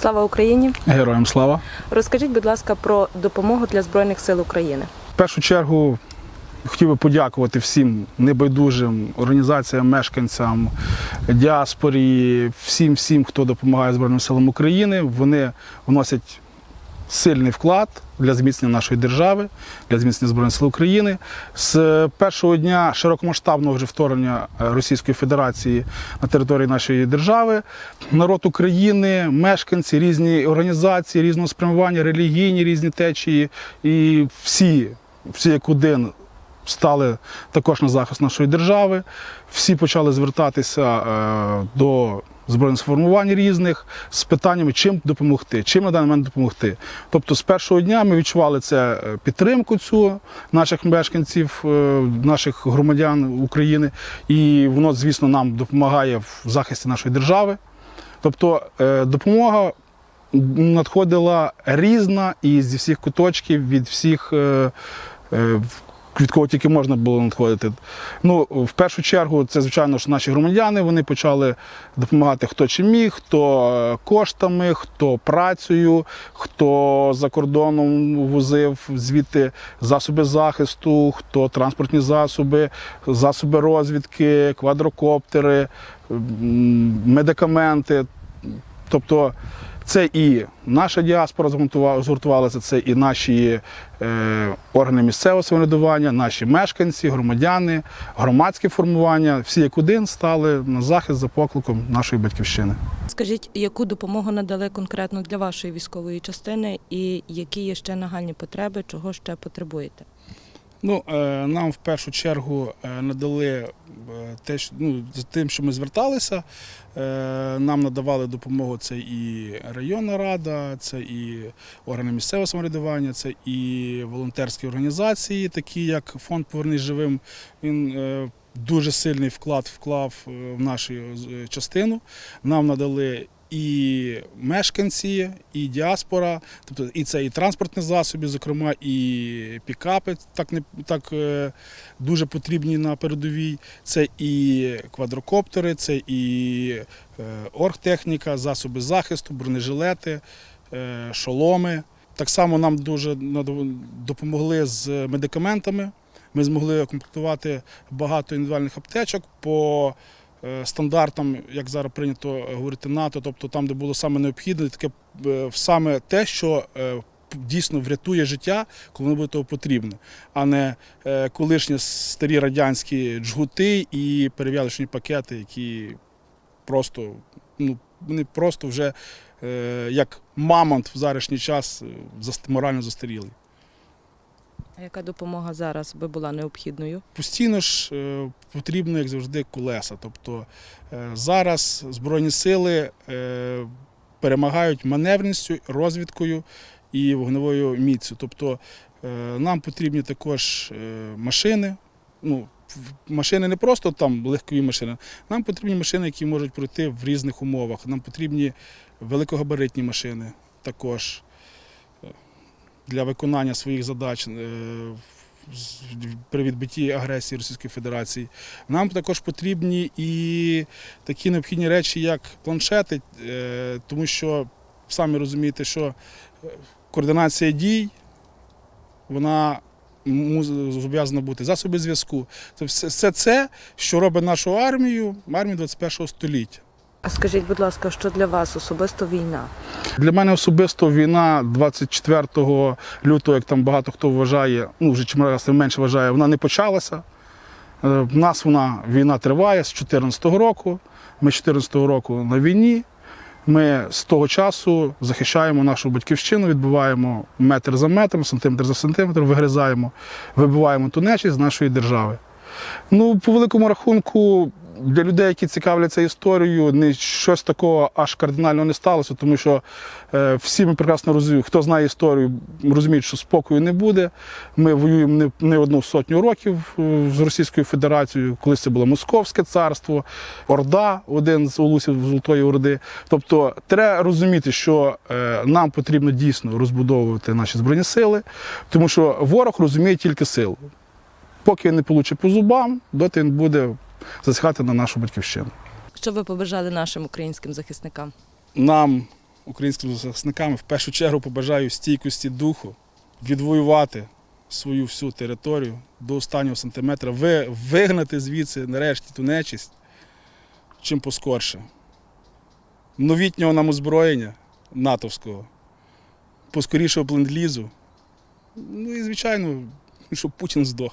Слава Україні! Героям слава! Розкажіть, будь ласка, про допомогу для Збройних сил України. В першу чергу хотів би подякувати всім небайдужим організаціям, мешканцям, діаспорі, всім, всім, хто допомагає Збройним силам України. Вони вносять сильний вклад для зміцнення нашої держави, для зміцнення Збройних сил України. З першого дня широкомасштабного вже вторгнення е, Російської Федерації на території нашої держави народ України, мешканці, різні організації, різного спрямування, релігійні різні течії і всі, всі як один стали також на захист нашої держави. Всі почали звертатися е, до збройних формувань різних з питаннями, чим допомогти, чим на даний момент допомогти. Тобто, з першого дня ми відчували це е, підтримку цю наших мешканців, е, наших громадян України, і воно, звісно, нам допомагає в захисті нашої держави. Тобто е, допомога надходила різна і зі всіх куточків, від всіх. Від кого тільки можна було надходити. Ну, в першу чергу, це, звичайно ж, наші громадяни. Вони почали допомагати хто чим міг, хто е, коштами, хто працею, хто за кордоном возив звідти засоби захисту, хто транспортні засоби, засоби розвідки, квадрокоптери, медикаменти. Тобто це і наша діаспора згуртува- згуртувалася, це і наші е, органи місцевого самоврядування, наші мешканці, громадяни, громадські формування, всі як один стали на захист за покликом нашої батьківщини. Скажіть, яку допомогу надали конкретно для вашої військової частини і які є ще нагальні потреби, чого ще потребуєте? Ну, е, нам в першу чергу е, надали е, те, що ну, з тим, що ми зверталися. Нам надавали допомогу це і районна рада, це і органи місцевого самоврядування, це і волонтерські організації, такі як фонд Повернись живим. Він дуже сильний вклад вклав в нашу частину. Нам надали і мешканці, і діаспора, тобто і це і транспортні засоби, зокрема, і пікапи, так не так е, дуже потрібні на передовій. Це і квадрокоптери, це і е, оргтехніка, засоби захисту, бронежилети, е, шоломи. Так само нам дуже допомогли з медикаментами. Ми змогли комплектувати багато індивідуальних аптечок по стандартам, як зараз прийнято говорити, НАТО, тобто там, де було саме необхідне, таке е, саме те, що е, дійсно врятує життя, коли воно буде того потрібно, а не е, колишні старі радянські джгути і перев'язочні пакети, які просто, ну, вони просто вже е, як мамонт в зарішній час е, морально застаріли. Яка допомога зараз би була необхідною? Постійно ж е, потрібно, як завжди, колеса. Тобто е, зараз Збройні сили е, перемагають маневрністю, розвідкою і вогневою міцю. Тобто нам потрібні також машини. Ну, машини не просто там легкові машини, нам потрібні машини, які можуть пройти в різних умовах. Нам потрібні великогабаритні машини також для виконання своїх задач е, при відбитті агресії Російської Федерації. Нам також потрібні і такі необхідні речі, як планшети, е, тому що самі розумієте, що е, координація дій, вона зобов'язана бути засоби зв'язку. Це все це, що робить нашу армію, армію 21 століття. А скажіть, будь ласка, що для вас особисто війна? Для мене особисто війна 24 лютого, як там багато хто вважає, ну вже чим раз менше вважає, вона не почалася. Е, В нас вона війна триває з 2014 року. Ми з 2014 року на війні. Ми з того часу захищаємо нашу батьківщину, відбиваємо метр за метром, сантиметр за сантиметром, вигризаємо, вибиваємо ту нечість з нашої держави. Ну, по великому рахунку, для людей, які цікавляться історією, не щось такого аж кардинально не сталося, тому що е, всі ми прекрасно розуміємо, хто знає історію, розуміють, що спокою не буде. Ми воюємо не, не одну сотню років е, з Російською Федерацією, колись це було Московське царство, Орда, один з улусів Золотої Орди. Тобто, треба розуміти, що е, нам потрібно дійсно розбудовувати наші збройні сили, тому що ворог розуміє тільки силу. Поки він не получить по зубам, доти він буде засихати на нашу батьківщину. Що ви побажали нашим українським захисникам? Нам українським захисникам в першу чергу побажаю стійкості духу, відвоювати свою всю територію до останнього сантиметра, вигнати звідси нарешті ту нечисть чим поскорше. Новітнього нам озброєння натовського, поскорішого ленд-лізу. Ну і, звичайно, щоб Путін здох.